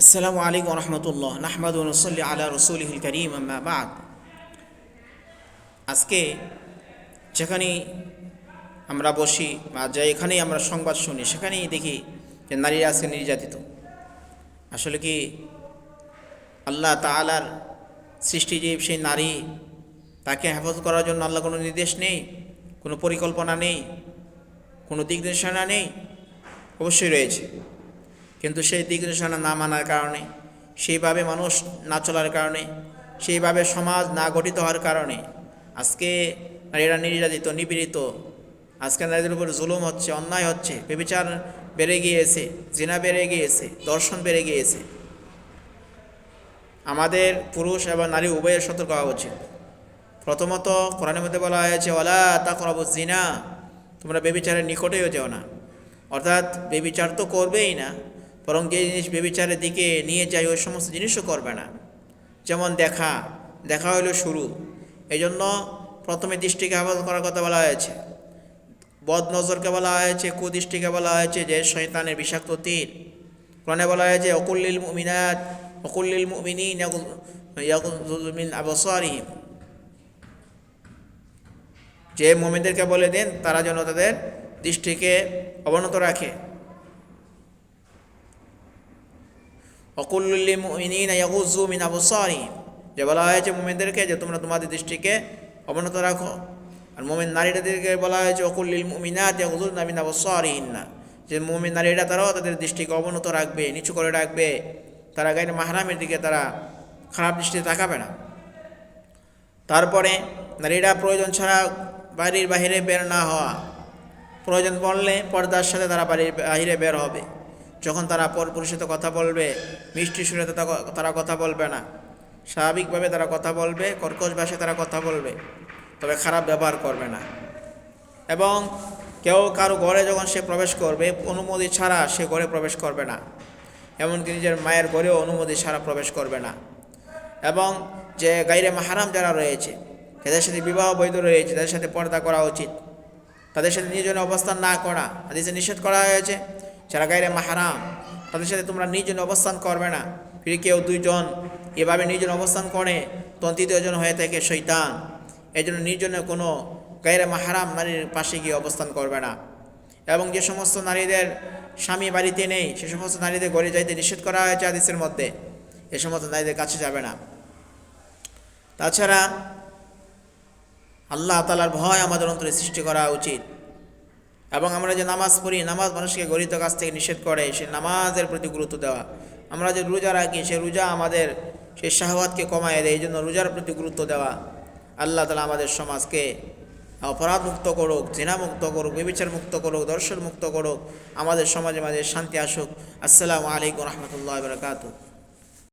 আসসালামু আলাইকুম রহমতুল্লাহ। নাহমাদ নসল্লি আলা রসুলহিল করিম, আম্মা বাদ। আজকে যেখানেই আমরা বসি বা যে এখানেই আমরা সংবাদ শুনি, সেখানেই দেখি যে নারীরা আজকে নির্যাতিত। আসলে কি আল্লাহ তালার সৃষ্টিজীব সেই নারী, তাকে হেফাজত করার জন্য আল্লাহ কোনো নির্দেশ নেই, কোনো পরিকল্পনা নেই, কোনো দিক নির্দেশনা নেই, অবশ্যই রয়েছে। কিন্তু সেই দিক নির্দেশনা না মানার কারণে, সেইভাবে মানুষ না চলার কারণে, সেইভাবে সমাজ না গঠিত হওয়ার কারণে আজকে নারীরা নির্যাতিত, নিপীড়িত। আজকে নারীদের উপর জুলুম হচ্ছে, অন্যায় হচ্ছে বেবিচার বেড়ে গিয়েছে, জিনা বেড়ে গিয়েছে, দর্শন বেড়ে গিয়েছে। আমাদের পুরুষ এবং নারী উভয়ের সতর্ক হওয়া উচিত। প্রথমত কোরআনের মধ্যে বলা হয়েছে ওলা তা করাবো জিনা তোমরা বেবিচারের নিকটেও যেও না। অর্থাৎ বেবিচার তো করবেই না বরং যে জিনিস বেবিচারের দিকে নিয়ে যায়, ওই সমস্ত জিনিসও করবে না। যেমন দেখা দেখা হলো শুরু। এই জন্য প্রথমে দৃষ্টিকে হেফাজত করার কথা বলা হয়েছে। বদ নজরকে বলা হয়েছে, কুদৃষ্টিকে বলা হয়েছে যে শৈতানের বিষাক্ত তীর। কোরআনে বলা হয়েছে, অকুল্লিল মুমিনাত, অকুল্লিল মুমিনিন মিন আবসারিহিম। যে মোমিনদেরকে বলে দেন, তারা যেন তাদের দৃষ্টিকে অবনত রাখে। অকুল্লি মুমিনিন ইয়াগুযু মিন আবসারিহিম যে বলা হয়েছে মোমিনদেরকে যে তোমরা তোমাদের দৃষ্টিকে অবনত রাখো। আর মোমিন নারীদেরকে বলা হয়েছে অকুল্লিল মুমিনাত ইয়াগুযুনা মিন আবসারিহিন্না। যে মুমিন নারীরা তারাও তাদের দৃষ্টিকে অবনত রাখবে, নিচু করে রাখবে। তারা গাইনে মাহারামের দিকে তারা খারাপ দৃষ্টিতে তাকাবে না। তারপরে নারীরা প্রয়োজন ছাড়া বাড়ির বাহিরে বের না হওয়া। প্রয়োজন পড়লে পর্দার সাথে তারা বাড়ির বাহিরে বের হবে। যখন তারা পর পুরুষের সাথে কথা বলবে, মিষ্টি সুরে তারা কথা বলবে না। স্বাভাবিকভাবে তারা কথা বলবে, কর্কশ ভাষায় তারা কথা বলবে, তবে খারাপ ব্যবহার করবে না। এবং কেউ কারও ঘরে যখন সে প্রবেশ করবে, অনুমতি ছাড়া সে ঘরে প্রবেশ করবে না। এমনকি নিজের মায়ের ঘরেও অনুমতি ছাড়া প্রবেশ করবে না। এবং যে গাইরে মাহারাম যারা রয়েছে তাদের সাথে বিবাহ বৈধ রয়েছে, তাদের সাথে পর্দা করা উচিত। তাদের সাথে নিজনে অবস্থান না করা, হাদিসে নিষেধ করা হয়েছে যারা গাইরে মাহারাম, তাদের সাথে তোমরা নিজনে অবস্থান করবে না। ফিরে কেউ দুইজন এভাবে নিজনে অবস্থান করে, তখন তৃতীয়জন হয়ে থাকে শৈতান এই জন্য নিজনে কোনো গাইরে মাহারাম নারীর পাশে গিয়ে অবস্থান করবে না। এবং যে সমস্ত নারীদের স্বামী বাড়িতে নেই, সে সমস্ত নারীদের গড়ে যাইতে নিষেধ করা হয়েছে আদিসের মধ্যে। এ সমস্ত নারীদের কাছে যাবে না। তাছাড়া আল্লাহ তালার ভয় আমাদের অন্তরে সৃষ্টি করা উচিত। এবং আমরা যে নামাজ পড়ি, নামাজ মানুষকে গরিত কাছ থেকে নিষেধ করে, সে নামাজের প্রতি গুরুত্ব দেওয়া। আমরা যে রোজা রাখি, সে রোজা আমাদের সেই শাহওয়াতকে কমায় দেয়, এই জন্য রোজার প্রতি গুরুত্ব দেওয়া। আল্লাহ তালা আমাদের সমাজকে অপরাধ মুক্ত করুক জেনা মুক্ত করুক বিবিচার মুক্ত করুক দর্শন মুক্ত করুক, আমাদের সমাজে মাঝে শান্তি আসুক। আসসালামু আলাইকুম রহমতুল্লাহ বরকাতু